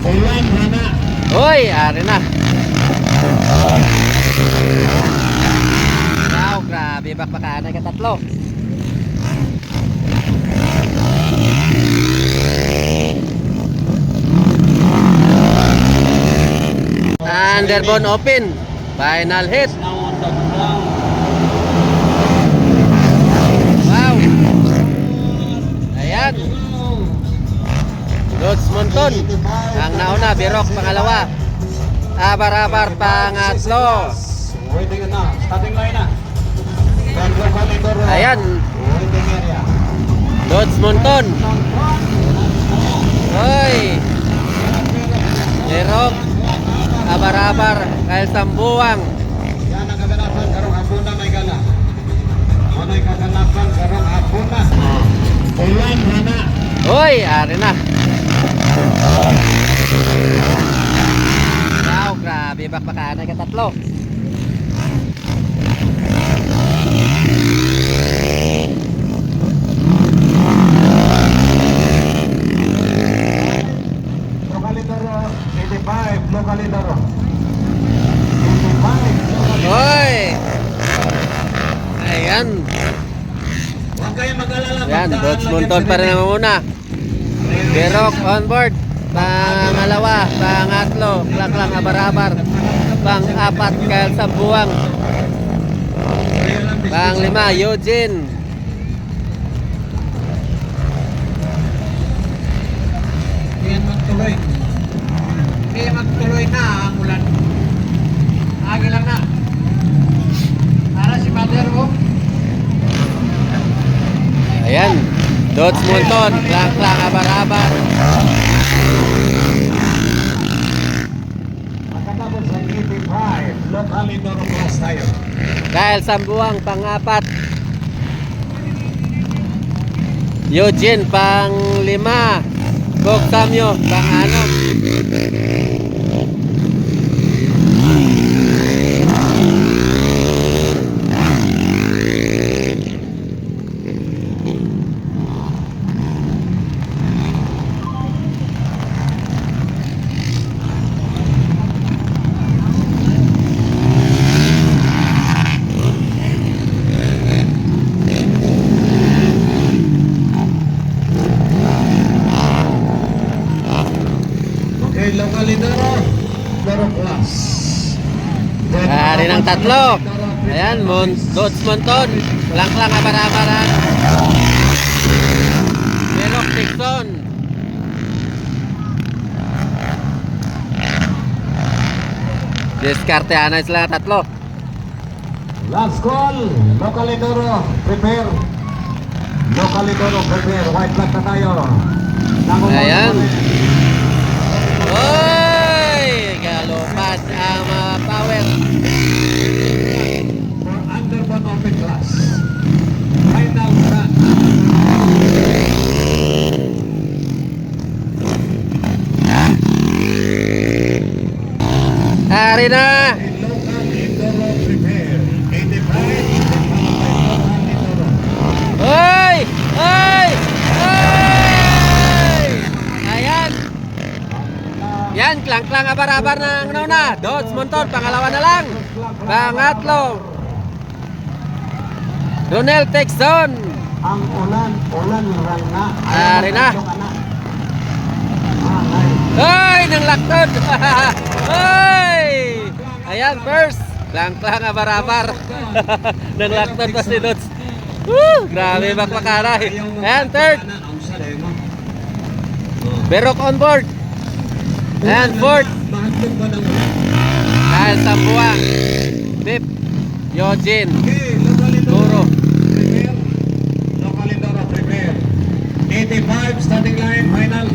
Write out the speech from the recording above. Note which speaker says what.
Speaker 1: Ulan hana.
Speaker 2: Uy, ari na. Wow, grabe bakbakan ka tatlo. Underbone open. Final hit.
Speaker 1: Now on the ground.
Speaker 2: Wow. Ayan. Lods Monton. Nauna, Birok pangalawa. Abar-abar pangatlo.
Speaker 1: Waiting na. Starting line na.
Speaker 2: Ayan. Lods Monton. Hoy. Birok. Abar-abar. Kyle Sambuang.
Speaker 1: Yan ang kaganapan karong hapon na may gala. Ano yung kaganapan karong hapon na? Ulan hana.
Speaker 2: Hoy, ari na. Wow, grabe bakbakan ka tatlo.
Speaker 1: Local indoor. 85. Local indoor. 85.
Speaker 2: Hoy! Ayan.
Speaker 1: Huwag kayong mag-alala.
Speaker 2: Ayan, Dodge Monton pa rin ang muna. Berok on board. Pangalawa, pangatlo, klaklang abar-abar. Pang-apat, Kyle Sambuang. Pang-lima, Eugene.
Speaker 1: Hindi magtuloy. Hindi magtuloy na ang ulan. Agi lang na. Para si Mother mo.
Speaker 2: Ayan. Dodge Monton, klak-klak, abar-abar. Kyle Sambuang, pang-apat. Eugene, pang-lima. Cook Samyo, pang-ano.
Speaker 1: Okay, local indoor. Indoor class.
Speaker 2: Ari ng tatlo. Ayan, Mon Dodge Monton. Klak-klak, abar-abaran. Berok Dixon. Diskarte ana sila tatlo.
Speaker 1: Last call. Local indoor. Prepare. Local indoor. Prepare. White flag na tayo.
Speaker 2: Ayan. Ari na!
Speaker 1: Local indoor prepare. 85. Local indoor.
Speaker 2: Oy! Oy! Oy! Ayan! Yan, klang-klang abar-abar ng nauna. Dodge Monton, pangalawa na lang. Pangatlo. Ronel Texon.
Speaker 1: Ang ulan, ulan lang na.
Speaker 2: Ari na. Hoy! Nang laktod! Hoy! Ayan, first. Langklang abarabar. Nang lakton pa si Lods. Woo! Grabe bakbakara. Ayan, third. Berok on board. Ayan, fourth.
Speaker 1: Ayan, Sambuang. Dip. Yojin.
Speaker 2: Guro. 85 starting line
Speaker 1: final.